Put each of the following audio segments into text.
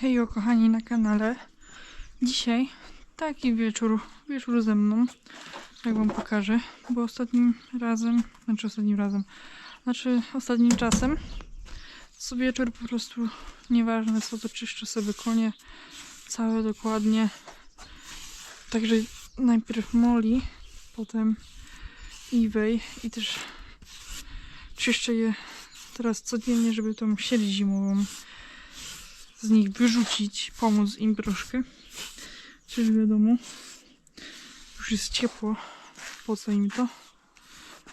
Hejo kochani na kanale. Dzisiaj taki wieczór, wieczór ze mną, jak wam pokażę, bo ostatnim razem, znaczy ostatnim razem, znaczy ostatnim czasem, co wieczór po prostu nieważne co, to czyszczę sobie konie, całe dokładnie. Także najpierw Moli, potem Iwej i też czyszczę je teraz codziennie, żeby tą sieć zimową z nich wyrzucić, pomóc im troszkę. Czyli wiadomo, już jest ciepło, po co im to?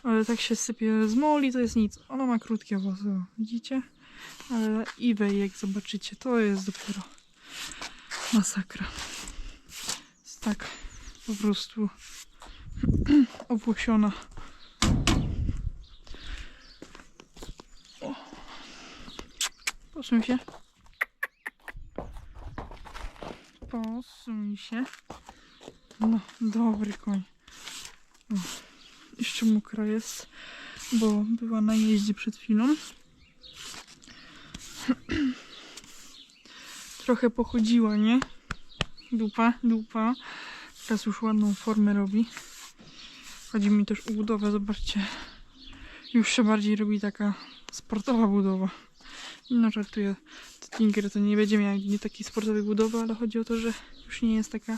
Ale tak się sypie z moli, to jest nic. Ona ma krótkie włosy, widzicie? Ale Iwej, jak zobaczycie, to jest dopiero masakra. Jest tak po prostu obłosiona. O. Się. Posuń się. No, dobry koń. O, jeszcze mokra jest, bo była na jeździe przed chwilą. Trochę pochodziła, nie? Dupa, dupa. Teraz już ładną formę robi. Chodzi mi też o budowę, zobaczcie. Już się bardziej robi taka sportowa budowa. No żartuję. Tinker to nie będzie miał nie takiej sportowej budowy, ale chodzi o to, że już nie jest taka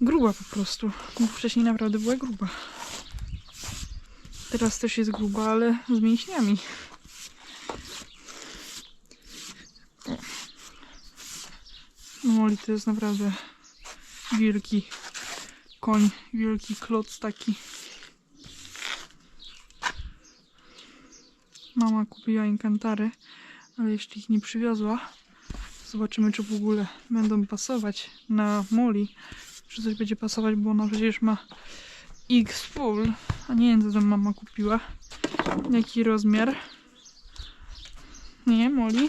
gruba po prostu. Bo wcześniej naprawdę była gruba. Teraz też jest gruba, ale z mięśniami. No Moli to jest naprawdę wielki koń, wielki kloc taki. Mama kupiła inkantary, ale jeszcze ich nie przywiozła. Zobaczymy, czy w ogóle będą pasować na Moli. Czy coś będzie pasować, bo ona przecież ma X full, a nie wiem, co tam mama kupiła. Jaki rozmiar? Nie, Moli.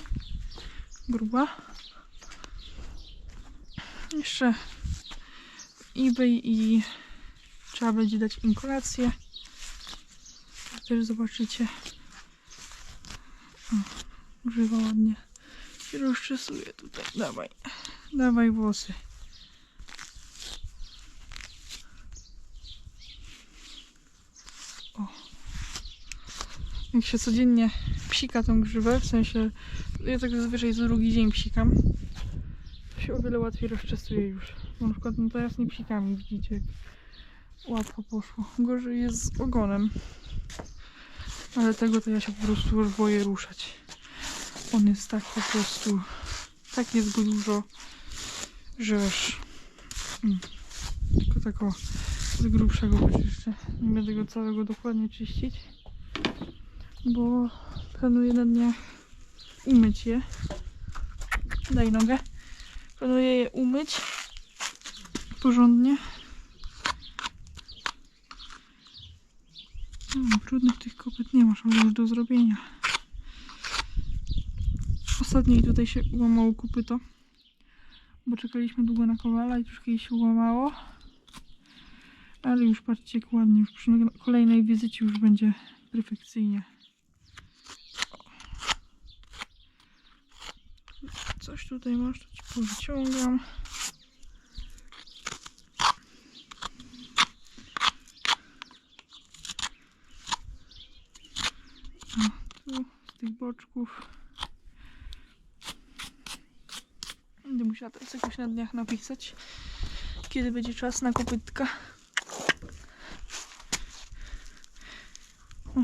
Gruba. Jeszcze eBay i trzeba będzie dać im kolację. Też zobaczycie. Używa ładnie. Się rozczesuje tutaj. Dawaj. Dawaj włosy. O. Jak się codziennie psika tą grzywę, w sensie ja tak zazwyczaj co drugi dzień psikam, to się o wiele łatwiej rozczesuje już. Na przykład no teraz nie psikami, widzicie jak łatwo poszło. Gorzej jest z ogonem. Ale tego to ja się po prostu już boję ruszać. On jest tak po prostu, tak jest go dużo, że aż mm, tylko tak o, z grubszego wyczyszczę. Nie będę go całego dokładnie czyścić, bo planuję na dniach umyć je. Daj nogę. Planuję je umyć porządnie. Hmm, brudnych tych kopyt nie masz, ale już do zrobienia. Ostatnio i tutaj się łamało kopyto, bo czekaliśmy długo na kowala i troszkę jej się łamało. Ale już patrzcie jak ładnie, już przy kolejnej wizycie już będzie perfekcyjnie. Coś tutaj masz, to ci powyciągam. O, tu z tych boczków. Teraz jakoś na dniach napisać, kiedy będzie czas na kopytka. O.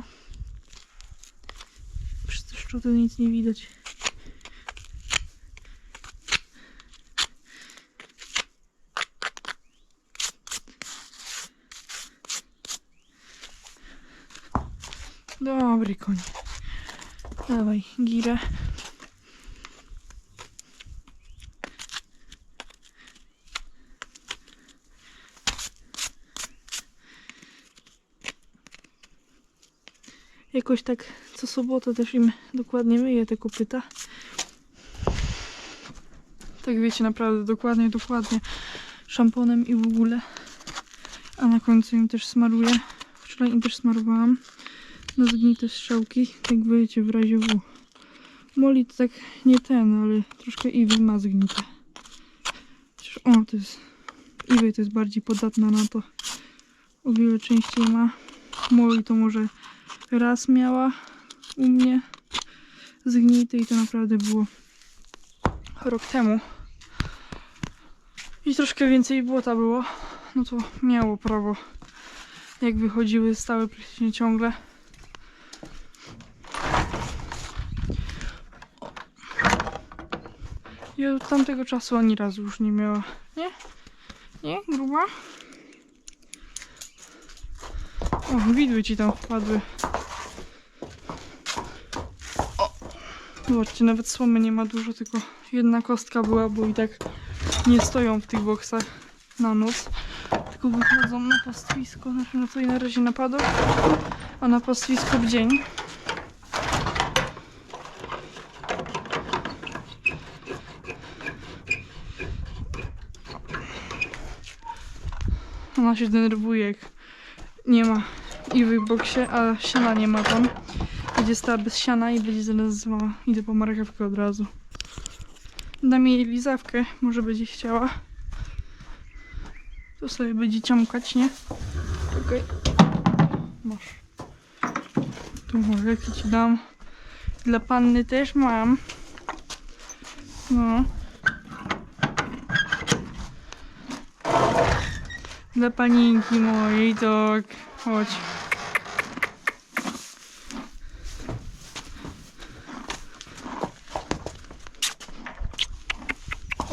Te szczoty nic nie widać. Dobry koń. Dawaj, girę. Jakoś tak co sobotę też im dokładnie myję te kopyta. Tak wiecie, naprawdę dokładnie, dokładnie szamponem i w ogóle. A na końcu im też smaruję. Wczoraj im też smarowałam na zgnite strzałki, jak wiecie, w razie W. Moli to tak nie ten, ale troszkę Iwy ma zgnite. Chociaż o, to jest... Iwy to jest bardziej podatna na to. O wiele częściej ma. Moli to może raz miała u mnie zgnite i to naprawdę było rok temu. I troszkę więcej błota było. No to miało prawo. Jak wychodziły stałe praktycznie ciągle. Ja od tamtego czasu ani razu już nie miała. Nie? Nie? Gruba? O, widły ci tam wpadły. O! Zobaczcie, nawet słomy nie ma dużo, tylko jedna kostka była, bo i tak nie stoją w tych boksach na noc. Tylko wychodzą na pastwisko, znaczy to i na razie napadł, a na pastwisko w dzień. Ona się denerwuje, jak nie ma Iwy w boksie, a siana nie ma tam. Będzie stała bez siana i będzie zaraz zwała. Idę po marchewkę od razu. Dam jej lizawkę, może będzie chciała. To sobie będzie ciamkać, nie? Okej. Masz. Tu marchewki ci dam. Dla panny też mam. No. Dla paninki mojej, tak. Chodź.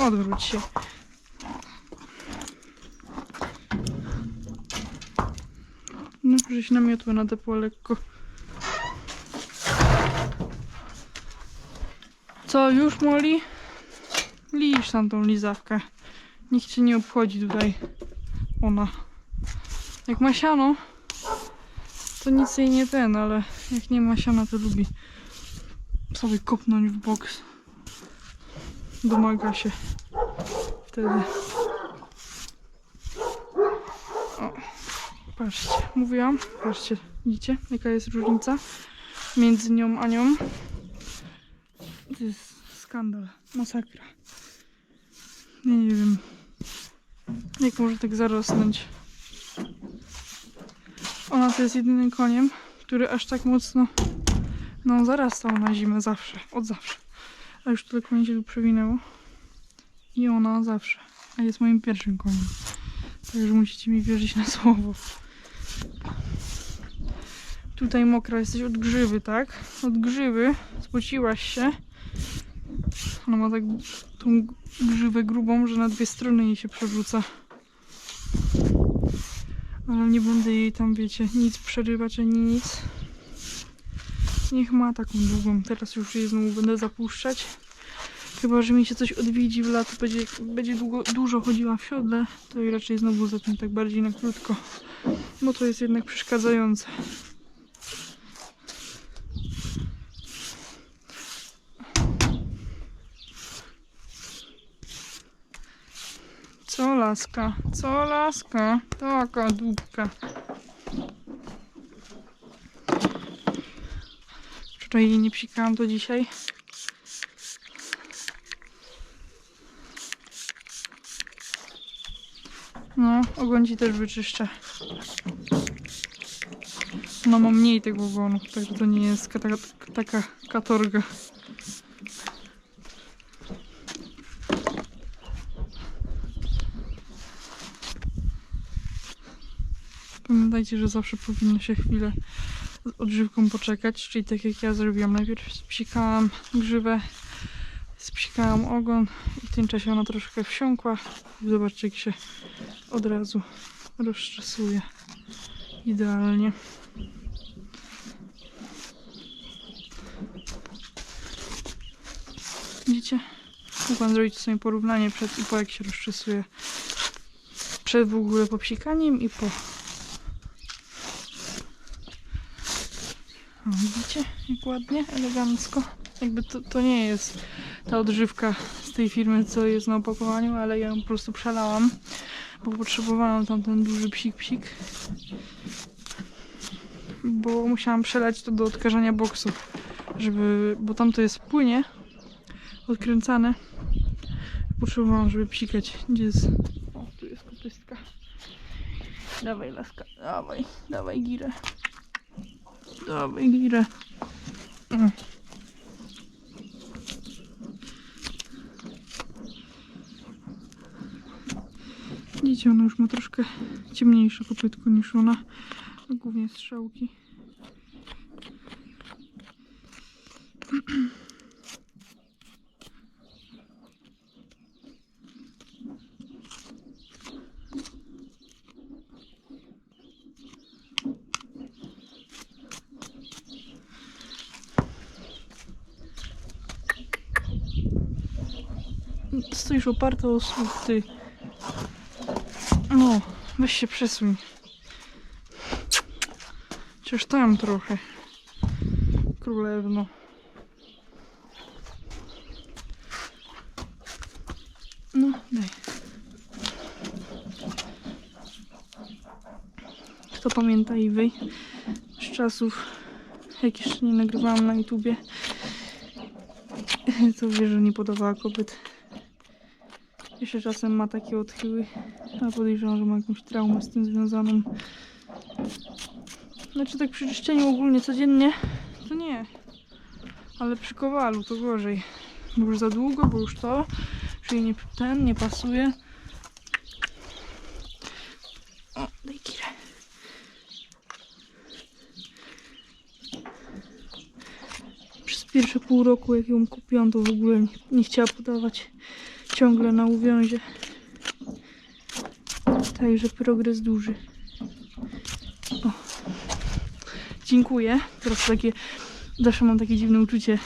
Odwróć się. No, żeś namiotła na tepło lekko. Co, już moli? Licz tam tą lizawkę. Nikt cię nie obchodzi tutaj. Ona. Jak ma siano, to nic jej nie ten, ale jak nie ma siana, to lubi sobie kopnąć w boks. Domaga się wtedy. O, patrzcie, mówiłam, patrzcie, widzicie, jaka jest różnica między nią a nią. To jest skandal, masakra. Nie wiem, jak może tak zarosnąć. Ona to jest jedynym koniem, który aż tak mocno no zarastał na zimę zawsze, od zawsze. A już tyle koni się tu przewinęło. I ona zawsze. A jest moim pierwszym koniem. Także musicie mi wierzyć na słowo. Tutaj mokra jesteś od grzywy, tak? Od grzywy. Spociłaś się. Ona ma tak tą grzywę grubą, że na dwie strony jej się przerzuca. Ale nie będę jej tam, wiecie, nic przerywać ani nic. Niech ma taką długą. Teraz już jej znowu będę zapuszczać. Chyba, że mi się coś odwiedzi w lato, będzie, będzie długo, dużo chodziła w siodle, to i raczej znowu zacznę tak bardziej na krótko. Bo to jest jednak przeszkadzające. Co laska? Co laska? Taka dupka. Wczoraj jej nie psikałam, to dzisiaj. No, ogon ci też wyczyszczę. No, mam mniej tego ogonu, także to nie jest taka, taka katorga. Pamiętajcie, że zawsze powinno się chwilę z odżywką poczekać, czyli tak jak ja zrobiłam. Najpierw spsikałam grzywę, spsikałam ogon i w tym czasie ona troszkę wsiąkła. Zobaczcie, jak się od razu rozczesuje. Idealnie. Widzicie? Mógł pan zrobić sobie porównanie przed i po jak się rozczesuje. Przed w ogóle popsikaniem i po O, widzicie, jak ładnie, elegancko. Jakby to, to nie jest ta odżywka z tej firmy, co jest na opakowaniu, ale ja ją po prostu przelałam, bo potrzebowałam tam ten duży psik psik. Bo musiałam przelać to do odkażania boksów, żeby, bo tam to jest płynie odkręcane. Potrzebowałam, żeby psikać. Gdzie jest? O, tu jest kopystka. Dawaj laska, dawaj, dawaj girę. Dawaj girę. Mm. Widzicie, ona już ma troszkę ciemniejsze kopytko niż ona. Głównie strzałki. Stoisz oparta o słuch, ty. No, weź się przesuń. Chociaż tam trochę. Królewno. No, daj. Kto pamięta Iwej z czasów, jak jeszcze nie nagrywałam na YouTubie, to wie, że nie podawała kopyt. Jeszcze czasem ma takie odchyły, a podejrzewam, że ma jakąś traumę z tym związaną. Znaczy tak przy czyszczeniu ogólnie codziennie, to nie. Ale przy kowalu to gorzej. Bo już za długo, bo już to, czyli nie, ten nie pasuje. O, daj kirę. Przez pierwsze pół roku, jak ją kupiłam, to w ogóle nie, nie chciała podawać ciągle na uwiązie. Także progres duży. O. Dziękuję. Teraz takie, zawsze mam takie dziwne uczucie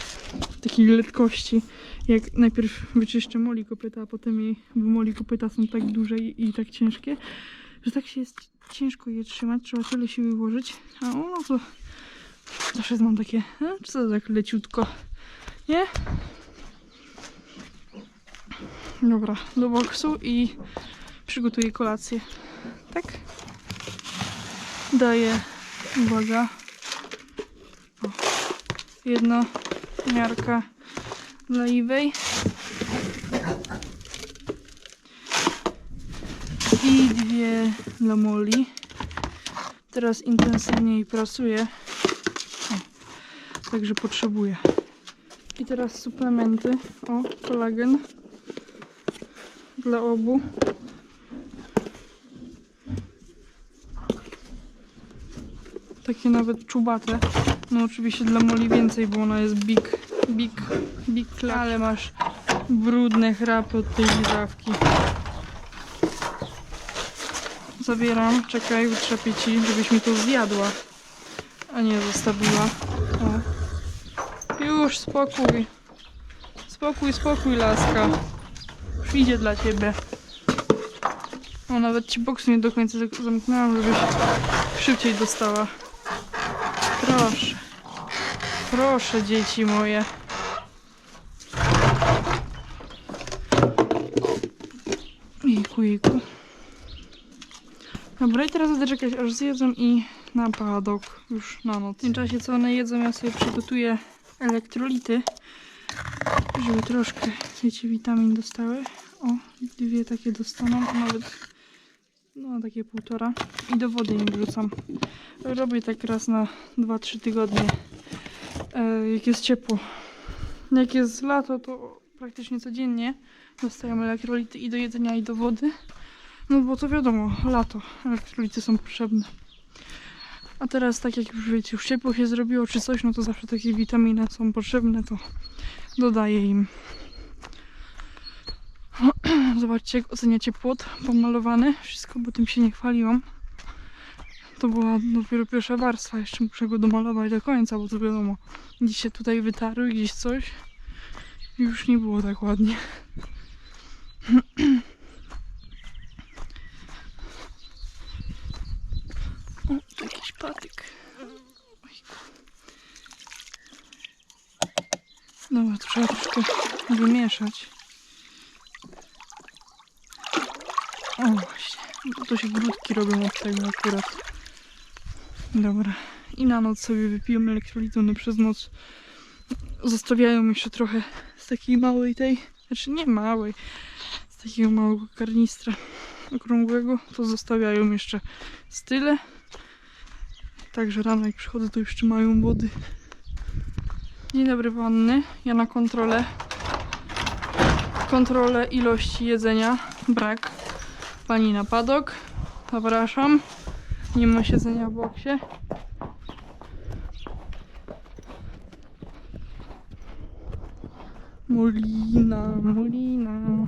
takiej letkości. Jak najpierw wyczyszczę moli kopyta, a potem jej, bo moli kopyta są tak duże i, i tak ciężkie, że tak się jest ciężko je trzymać, trzeba tyle siły włożyć. A o, no to zawsze mam takie, e, to tak leciutko, nie? Dobra, do boksu i przygotuję kolację. Tak? Daję, uwaga, o, jedna miarka dla Iwej i dwie dla Moli. Teraz intensywniej pracuję, o, także potrzebuję. I teraz suplementy. O, kolagen dla obu. Takie nawet czubate. No oczywiście dla Moli więcej, bo ona jest big, big, big. Ale masz brudne chrapy od tej lizawki. Zabieram, czekaj, wytrzepię ci, żebyś mi to zjadła, a nie zostawiła. O. Już, spokój. Spokój, spokój, laska. Idzie dla ciebie. O, nawet ci boksu nie do końca zamknęłam, żebyś szybciej dostała. Proszę. Proszę, dzieci moje. Jejku, jejku. Dobra, i teraz będę czekać aż zjedzą i na padok już na noc. W tym czasie co one jedzą, ja sobie przygotuję elektrolity, żeby troszkę, wiecie, witamin dostały. O, dwie takie dostaną, nawet no takie półtora. I do wody im wrzucam. Robię tak raz na 2-3 tygodnie, e, jak jest ciepło. Jak jest lato, to praktycznie codziennie dostają elektrolity i do jedzenia, i do wody. No bo to wiadomo, lato, elektrolity są potrzebne. A teraz tak jak już wiecie, już ciepło się zrobiło czy coś, no to zawsze takie witaminy są potrzebne, to dodaję im. Zobaczcie jak oceniacie płot pomalowany, wszystko, bo tym się nie chwaliłam. To była dopiero pierwsza warstwa, jeszcze muszę go domalować do końca, bo to wiadomo, gdzieś się tutaj wytarły, gdzieś coś już nie było tak ładnie. O, jakiś patyk. Dobra, trzeba troszkę wymieszać. O właśnie, bo to się grudki robią od tego akurat. Dobra, i na noc sobie wypijemy elektrolitu, no przez noc zostawiają jeszcze trochę z takiej małej tej, znaczy nie małej, z takiego małego karnistra okrągłego, to zostawiają jeszcze z tyle. Także rano jak przychodzę, to jeszcze mają wody. Dzień dobry panny. Ja na kontrolę. Kontrolę ilości jedzenia. Brak. Pani na padok. Zapraszam. Nie ma siedzenia w boksie. Mulina, mulina.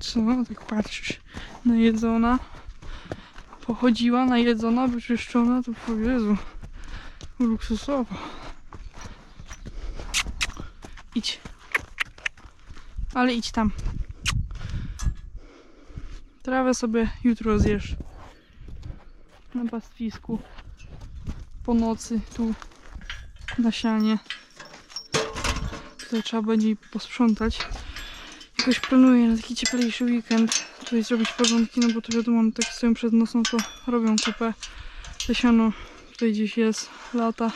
Co? Tak patrzysz. Najedzona. Pochodziła, najedzona, wyczyszczona, to po Jezu. Luksusowo. Ale idź tam. Trawę sobie jutro zjesz. Na pastwisku. Po nocy tu na sianie. Tutaj trzeba będzie posprzątać. Jakoś planuję na taki cieplejszy weekend tutaj zrobić porządki, no bo to wiadomo, no tak stoją przed nosą, to robią kupę. Te siano tutaj gdzieś jest, lata.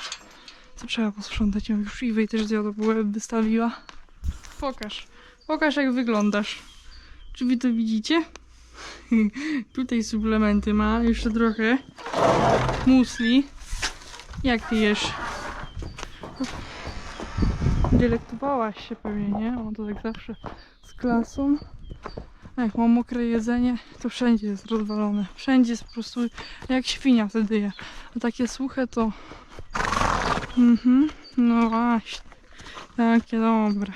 Co trzeba posprzątać? Ja już Iwej też łeb wystawiła. Pokaż. Pokaż jak wyglądasz. Czy wy to widzicie? tutaj suplementy ma, jeszcze trochę. Musli. Jak ty jesz? Delektowałaś się pewnie, nie? O, to tak zawsze z klasą. A Jak mam mokre jedzenie, to wszędzie jest rozwalone. Wszędzie jest po prostu jak świnia wtedy je. A takie suche to... Mhm, no właśnie. Takie dobre.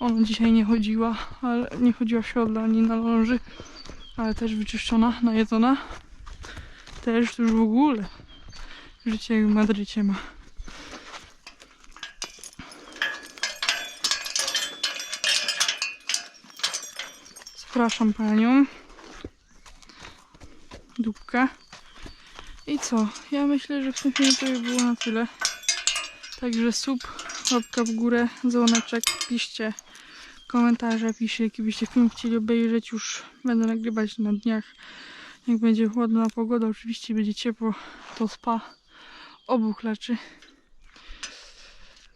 Ona dzisiaj nie chodziła, ale nie chodziła w siodle ani na ląży. Ale też wyczyszczona, najedzona. Też już w ogóle. Życie w Madrycie ma. Zapraszam panią. Dupka. I co? Ja myślę, że w tym filmie to już było na tyle. Także sub, łapka w górę, dzwoneczek, piszcie komentarze, piszcie jaki byście film chcieli obejrzeć. Już będę nagrywać na dniach. Jak będzie ładna pogoda, oczywiście będzie ciepło, to spa obu klaczy.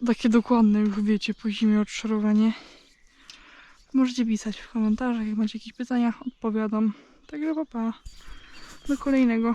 Takie dokładne już wiecie po zimie odszorowanie. Możecie pisać w komentarzach, jak macie jakieś pytania, odpowiadam. Także pa, pa. Do kolejnego.